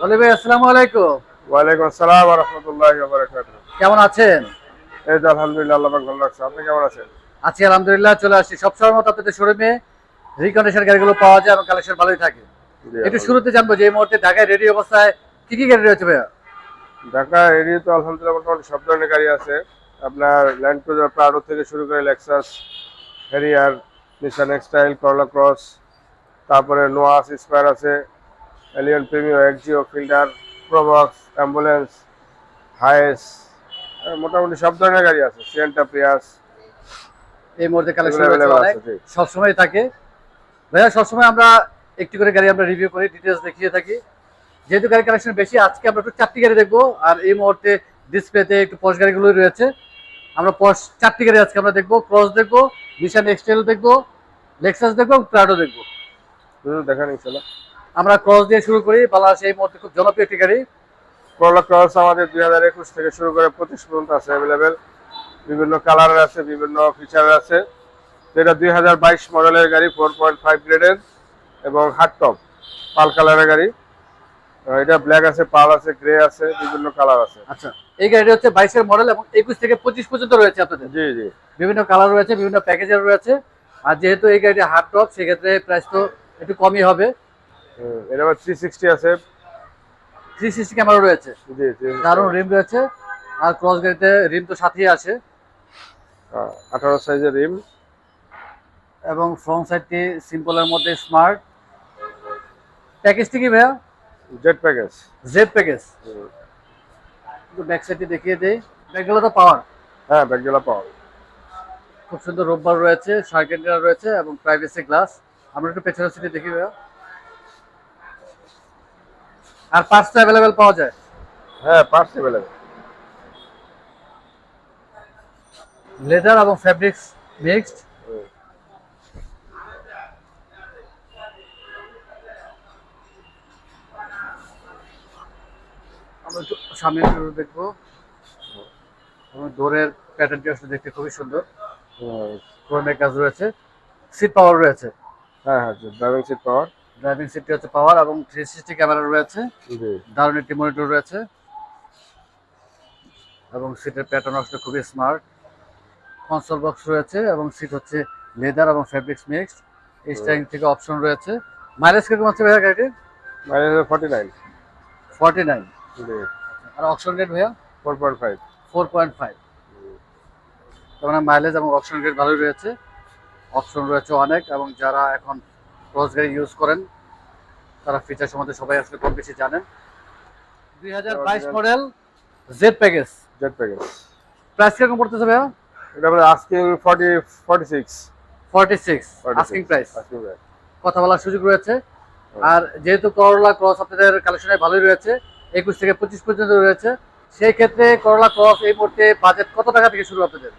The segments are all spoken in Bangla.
বলে ভাই আসসালামু আলাইকুম। ওয়ালাইকুম আসসালাম ওয়া রাহমাতুল্লাহি ওয়া বারাকাতুহু। কেমন আছেন? এই তো আলহামদুলিল্লাহ আল্লাহ পাক ভালো রাখছে। আপনি কেমন আছেন? আছি আলহামদুলিল্লাহ চলে আসছি। সবসময় মতো আপনাদের শোরুমে রিকন্ডিশন গাড়িগুলো পাওয়া যায় এবং কালেকশন ভালোই থাকে। একটু শুরুতে জানব যে এই মুহূর্তে ঢাকায় রেডি অবস্থায় কি কি গাড়ি রয়েছে ভাইয়া? ঢাকা এরিয়া তো আলহামদুলিল্লাহ মোটামুটি সব ধরনের গাড়ি আছে। আপনার ল্যান্ড ক্রুজার প্রাডো থেকে শুরু করে Lexus Harrier Nissan এক্সটাইল Corolla Cross তারপরে নোয়াস স্কোয়ার আছে। Allion Premio Axio Fielder Probox ambulance Hiace মোটামুটি সব ধরনের গাড়ি আছে সিয়েন্টা প্রিয়াস এই মুহূর্তে কালেকশন। সবসময় থাকে। ভাইয়া সবসময় আমরা একটি করে গাড়ি আমরা রিভিউ করি ডিটেলস দেখিয়ে থাকি। যেহেতু গাড়ি কালেকশন বেশি আজকে আমরা একটু চারটি গাড়ি দেখব। আর এই মুহূর্তে ডিসপ্লেতে একটু পশ গাড়িগুলোই রয়েছে। আমরা পশ চারটি গাড়ি আজকে আমরা দেখব ক্রস দেখব নিশান এক্সটেল দেখব লেক্সাস দেখব প্রাডো দেখব। দেখেন ইনশাল্লাহ আমরা ক্রস দিয়ে শুরু করি। বাংলাদেশে এই মুহূর্তে খুব জনপ্রিয় একটি গাড়ি। করলা ক্রস আমাদের দুই হাজার একুশ থেকে শুরু করে পঁচিশ পর্যন্ত আছে অ্যাভেলেবেল বিভিন্ন কালারের আছে বিভিন্ন ফিচারের আছে। যেটা দুই হাজার বাইশ মডেলের গাড়ি ফোর পয়েন্ট ফাইভ গ্রেডের এবং হার্ড টপ পাল কালারের গাড়ি। এটা ব্ল্যাক আছে পাল আছে গ্রে আছে বিভিন্ন কালার আছে। আচ্ছা এই গাড়িটা হচ্ছে বাইশের মডেল এবং একুশ থেকে পঁচিশ পর্যন্ত রয়েছে আপনাদের। জি জি। বিভিন্ন কালার রয়েছে বিভিন্ন প্যাকেজের রয়েছে। আর যেহেতু এই গাড়িটি হার্ড টপ সেক্ষেত্রে প্রাইস তো একটু কমই হবে। এটা আবার থ্রি সিক্সটি আছে। থ্রি সিক্সটি ক্যামেরা রয়েছে। জি জি দারুণ রিম রয়েছে। আর ক্রস গাড়িতে রিম তো সাথেই আছে। আঠারো সাইজের রিম এবং ফ্রন্ট সাইডটি সিম্পলের মধ্যে স্মার্ট প্যাকেজটি কি ভাইয়া? জেট প্যাকেজ জেড প্যাকেজ একটু ব্যাক সাইডটি দেখিয়ে দেই। ব্যাকগুলো তো পাওয়ার হ্যাঁ ব্যাগগুলো পাওয়া খুব সুন্দর রোববার রয়েছে সার্কেন্টার রয়েছে এবং প্রাইভেসি গ্লাস আমরা একটু পেছনের সিটে দেখি ভাইয়া। আর পার্টস অ্যাভেলেবেল পাওয়া যায়? হ্যাঁ পার্টস অ্যাভেলেবেল লেদার এবং ফ্যাব্রিক্স মিক্সড আমরা সামনে দেখব। ডোরের প্যাটার্নটি আসলে দেখতে খুবই সুন্দর। ক্রোমের কাজ রয়েছে। সিট পাওয়ার রয়েছে। হ্যাঁ হ্যাঁ ড্রাইভিং সিট পাওয়ার ড্রাইভিং সিটটি হচ্ছে পাওয়ার এবং থ্রি সিক্সটি ক্যামেরা রয়েছে। দারুণ একটি মনিটর রয়েছে। এবং সিটের প্যাটার্ন আসলে খুবই স্মার্ট কনসোল বক্স রয়েছে এবং সিট হচ্ছে লেদার এবং ফেব্রিক্স মিক্স স্টারিং থেকে অপশন রয়েছে। মাইলেজ কীরকম আছে ভাইয়া গাড়িটির? Mileage forty nine forty nine আর অপশন রেট ভাইয়া? Four point five four point five তার মানে মাইলেজ এবং অপশন রেট ভালোই রয়েছে। অপশন রয়েছে অনেক এবং যারা এখন ক্রস গাড়ি ইউজ করেন। তারা ফিচার সম্বন্ধে সবাই আসলে কম বেশি জানেন। দুই হাজার বাইশ model Z package Z package price কীরকম পড়তেছে ভাইয়া? এটা asking forty forty six forty six asking price কথা বলার সুযোগ রয়েছে। আর যেহেতু করলা ক্রস আপনাদের কালেকশনে ভালোই রয়েছে একুশ থেকে পঁচিশ পর্যন্ত রয়েছে সেই ক্ষেত্রে করলা ক্রস এই মুহূর্তে বাজেট কত টাকা থেকে শুরু আপনাদের?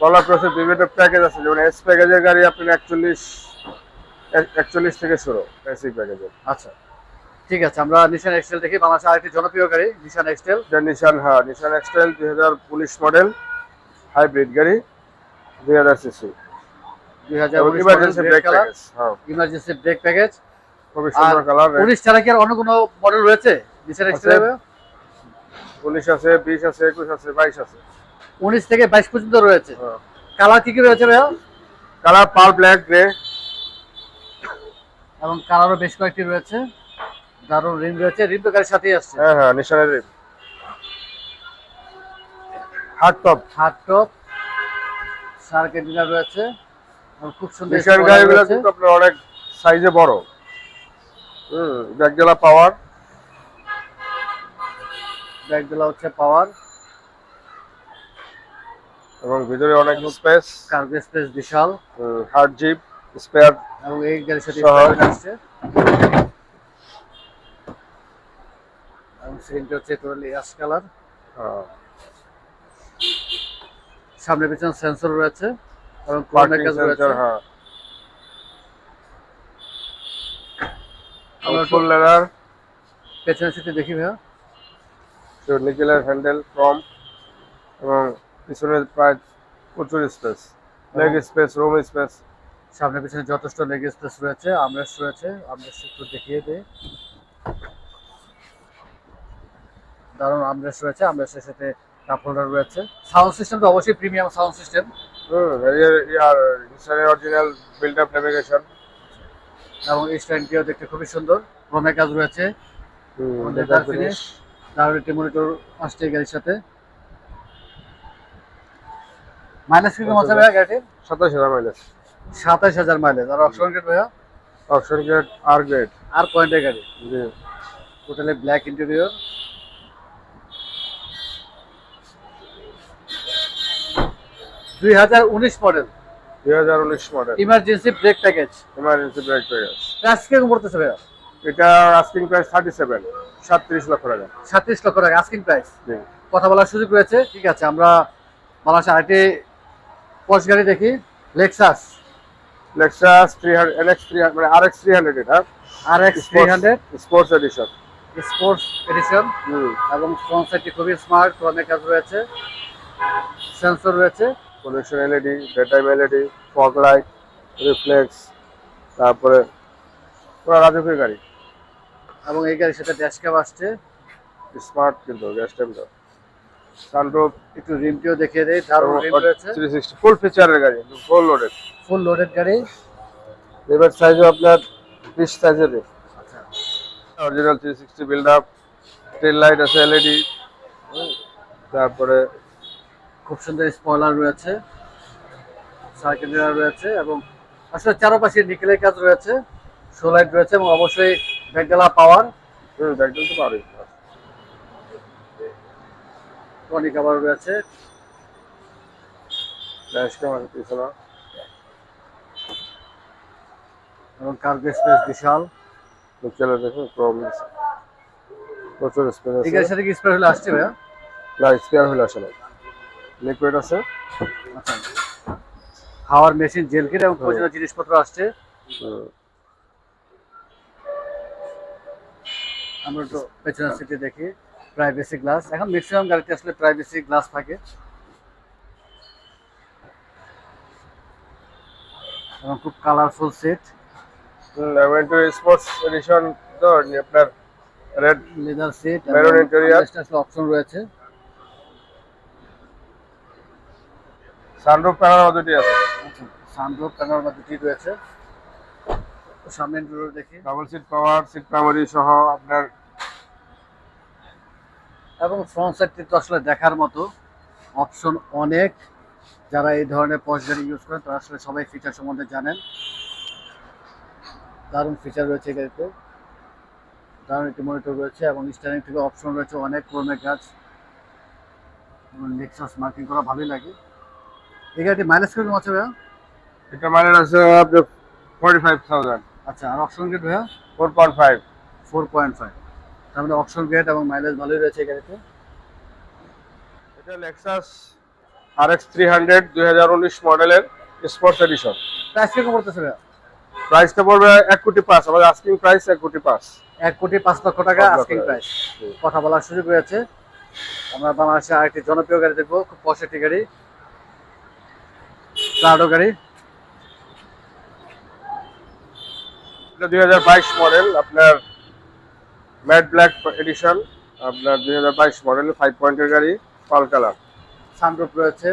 কলা ক্রসের বিভিন্ন প্যাকেজ আছে যেমন এস প্যাকেজের গাড়ি আপনি একচল্লিশ একচল্লিশ থেকে শুরু বেসিক প্যাকেজের। আচ্ছা। ঠিক আছে আমরা নিশান এক্সটেল দেখি। বাংলাদেশের আরেকটি জনপ্রিয় গাড়ি নিশান এক্সটেল নিশান হ্যাঁ নিশান এক্সটাইল দুই হাজার পুলিশ মডেল হাইব্রিড গাড়ি দুই হাজার সিসি দুই হাজার ইমার্জেন্সি ব্রেক প্যাকেজ হ্যাঁ। ইমার্জেন্সি ব্রেক প্যাকেজ খুবই সুন্দর কালার উনিশ ছাড়া কি আর অন্য কোনো মডেল রয়েছে? নিশান এক্সটেল উনিশ আছে বিশ আছে একুশ আছে বাইশ আছে। উনিশ থেকে বাইশ পর্যন্ত রয়েছে। হ্যাঁ। কালার কি কি রয়েছে ভাইয়া? কালার পাল ব্ল্যাক গ্রে এবং কালারও বেশ কয়েকটি রয়েছে। দারুণ রিম রয়েছে। রিম তো গাড়ির সাথেই আসছে। হ্যাঁ হ্যাঁ নিশানের rim. Hard top. Hard top সার্কেট ডিনার রয়েছে খুব সুন্দর নিশান গাড়িগুলো। কিন্তু আপনার অনেক সাইজে বড়। হুম ব্যাকজেলা পাওয়ার ব্যাগগুলো হচ্ছে পাওয়ার এবং ভিতরে অনেক স্পেস কার্গো স্পেস বিশাল। হার্ড জিপ স্পেয়ার এবং এই গাড়ির সাথে। আসছে এবং হচ্ছে টোটালি অ্যাশ কালার সামনে পিছনে সেন্সর রয়েছে এবং ক্রোমের কাজ রয়েছে। হ্যাঁ। আমরা আমরা ফুল লেদার পেছনে সিটে দেখি ভাইয়া। নিকেলের হ্যান্ডেল এবং পিছনে প্রায় প্রচুর space leg space room space সামনে পিছনে যথেষ্ট লেগ স্পেস রয়েছে আমরেস্ট রয়েছে আমরেস্ট একটু দেখিয়ে দেয় দারুণ আমরেস রয়েছে আমরেসের সাথে কাপ হোল্ডার রয়েছে। সাউন্ড সিস্টেম তো অবশ্যই প্রিমিয়াম সাউন্ড সিস্টেম নিসানের অরিজিনাল বিল্ড আপ নেভিগেশন এবং স্ট্যান্ডটিও দেখতে খুবই সুন্দর। ক্রোমে কাজ রয়েছে। ফিনিশ দারুণ একটি মনিটর আসছে এই গাড়ির সাথে। মাইলেজ কীরকম আছে ভাইয়া গাড়িটির সাতাশ হাজার মাইলেজ সাতাশ হাজার মাইলেজ আর অপশন গেট ভাইয়া? অপশন গেট আর গ্রেড আর পয়েন্টের গাড়ি। জি। টোটালি ব্ল্যাক ইন্টেরিয়র দুই হাজার উনিশ মডেল দুই হাজার উনিশ model emergency brake package emergency brake package price কীরকম পড়তেছে ভাইয়া? এটা আস্কিং প্রাইস থার্টি সেভেন সাতত্রিশ লক্ষ টাকা। সাতত্রিশ লক্ষ টাকা আস্কিং প্রাইস কথা বলার সুযোগ রয়েছে। ঠিক আছে আমরা বাংলাদেশে আরেকটি পশ গাড়ি দেখি। Lexus three hundred NX three মানে আর এক্স থ্রি হান্ড্রেড এটা। R X three hundred sports edition sports edition এবং ফ্রন্ট সাইডটি খুবই স্মার্ট ক্রমে কাজ রয়েছে। সেন্সর রয়েছে। Projection LED day LED fog light reflex তারপরে পুরো রাজকীয় গাড়ি। এবং এই গাড়ির সাথে ড্যাশ ক্যাব আসছে। স্মার্ট কিন্তু গ্যাস টাইমটা সানরুফ একটু রিমটিও দেখিয়ে দেয় দারুণ রিম রয়েছে। থ্রি সিক্সটি ফুল ফিচারের গাড়ি ফুল লোডেড ফুল লোডেড গাড়ি। লেবার সাইজও আপনার বিশ সাইজের আচ্ছা। Original three sixty build up tail light আছে এলইডি তারপরে খুব সুন্দর স্পয়লার রয়েছে সার্কিট রয়েছে এবং আসলে চারপাশে নিকেলের কাজ রয়েছে শো লাইট রয়েছে এবং অবশ্যই ব্যাকডালা পাওয়ার হুম দেখবেন তো পারি টনি কাভার রয়েছে। ড্যাশ ক্যামেরা পিছনে। এবং কার্গো স্পেস বিশাল। চলে দেখুন ক্রোম প্রচুর স্পেস আছে। গাড়ির সাথে কি স্পেয়ার হলে আসছে ভাইয়া? না স্পেয়ার হলে আসলে লিকুইড আছে। আচ্ছা। খাওয়ার মেশিন জেল কিট এবং প্রচুর জিনিসপত্র আসছে। আমরা তো পেছনের সিটে দেখি। প্রাইভেসি গ্লাস এখন ম্যাক্সিমাম গাড়িতে আসলে প্রাইভেসি গ্লাস থাকে। এবং খুব কালারফুল সিট স্পোর্টস এডিশন তো আপনার রেড লেদার সিট interior. আসলে অপশন রয়েছে। সানরুফ প্যানেল দুটি আছে। সানরুফ প্যানোরামা দুটি রয়েছে। সামনে ডোর দেখি। Double seat power seat memory সহ আপনার এবং ফ্রন্ট সাইডটি তো আসলে দেখার মতো। অপশন অনেক। যারা এই ধরনের পশ ইউজ করেন তারা আসলে সবাই ফিচার সম্বন্ধে জানেন। দারুণ ফিচার রয়েছে গাড়িতে দারুণ একটি মনিটর রয়েছে এবং স্টারিং থেকে অপশন রয়েছে অনেক কাজ এবং লেক্সাস মার্কিং করা ভালোই লাগে। এই গাড়িটি মাইলেজ কীরকম আছে ভাইয়া? এটা মাইলেজ আছে আপনার ফর্টি ফাইভ থাউজেন্ড আচ্ছা আর অপশন গেট ভাইয়া? Four point five four point five তার মানে অপশন গেট এবং মাইলেজ ভালোই রয়েছে এই গাড়িতে এটা Lexus R X three hundred দুই হাজার উনিশ মডেলের স্পোর্টস এডিশন প্রাইস কীরকম পড়তেছে ভাইয়া? প্রাইসটা পড়বে এক কোটি পাঁচ আমাদের আস্কিং প্রাইস এক কোটি পাঁচ। এক কোটি পাঁচ লক্ষ টাকা আস্কিং প্রাইস কথা বলার সুযোগ রয়েছে। আমরা বাংলাদেশে আরেকটি জনপ্রিয় গাড়ি দেখব খুব একটি গাড়ি। প্রাডো গাড়ি। এটা দুই হাজার বাইশ মডেল আপনার ম্যাট ব্ল্যাক এডিশন আপনার দুই হাজার বাইশ মডেল ফাইভ পয়েন্টের গাড়ি পাল কালার। সানরুফ রয়েছে।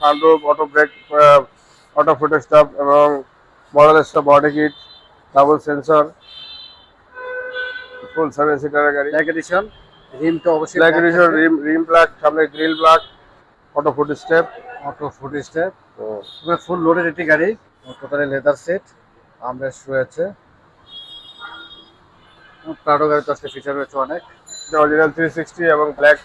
Sunroof auto brake auto foot stop এবং model stop body kit double sensor full seven সিটারের গাড়ি। ব্ল্যাক এডিশন রিম তো অবশ্যই black edition rim rim black সামনে grille black auto foot step auto foot step full loaded একটি গাড়ি টোটালি লেদার সেট আমরেস্ট রয়েছে প্রাডো গাড়ি তো আসলে ফিচার রয়েছে অনেক। অরিজিনাল থ্রি সিক্সটি এবং ব্ল্যাক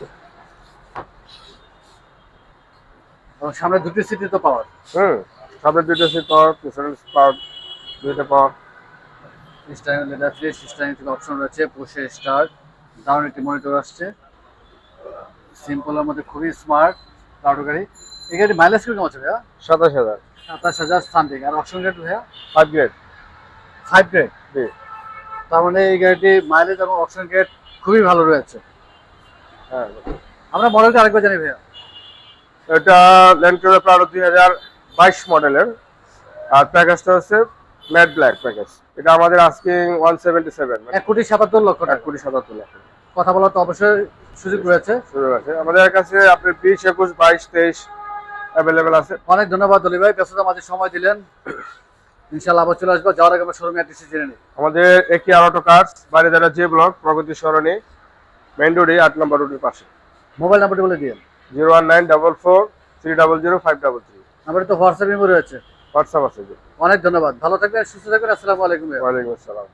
সামনে দুটি সিটি তো পাওয়ার হুম। সামনে দুটো সিট পাওয়ার পিছনে পাওয়ার দুইটা power style leather fresh style থেকে অপশন রয়েছে পুষে স্টার দারুণ একটি মনিটর আসছে। সিম্পলের মধ্যে খুবই স্মার্ট প্রাডো গাড়ি। এই গাড়ি মাইলেজ কীরকম আছে ভাইয়া? সাতাশ হাজার। সাতাশ হাজার সামথিং আর অপশন গেট ভাইয়া? ফাইভ গ্রেড ফাইভ গ্রেড জি। তার মানে এই গাড়িটি মাইলেজ এবং অপশন গেট খুবই ভালো রয়েছে। হ্যাঁ। আমরা মডেলটা আরেকবার জানি ভাইয়া। এটা ল্যান্ড ক্রুজার প্রাডো দুই হাজার বাইশ মডেলের। আর প্যাকেজটা হচ্ছে ম্যাট ব্ল্যাক প্যাকেজ এটা আমাদের আজকিং ওয়ান সেভেন্টি সেভেন এক কোটি সাতাত্তর লক্ষ এক কোটি সাতাত্তর লাখ কথা বলার তো অবশ্যই সুযোগ রয়েছে। সুযোগ আছে। আমাদের কাছে আপনার বিশ একুশ বাইশ তেইশ অ্যাভেলেবেল আছে। অনেক ধন্যবাদ দলি ভাই ব্যস্ততা মাঝে সময় দিলেন। ইনশাল্লাহ আবার চলে আসব। যাওয়ার আগে আমরা শোরুমে অ্যাড্রেসে জেনে নিই। আমাদের একই অটো কার্স বাড়িদারা যে ব্লক প্রগতি সরণি মেইন রোডে আট নম্বর রোডের পাশে। মোবাইল নাম্বারটি বলে দিন zero one nine double four three double zero five double নাম্বারে তো হোয়াটসঅ্যাপ ইমো রয়েছে। হোয়াটসঅ্যাপ আছে। অনেক ধন্যবাদ। ভালো থাকবেন সুস্থ থাকবেন। আসসালামু আলাইকুম ওয়া ওয়ালাইকুম আসসালাম।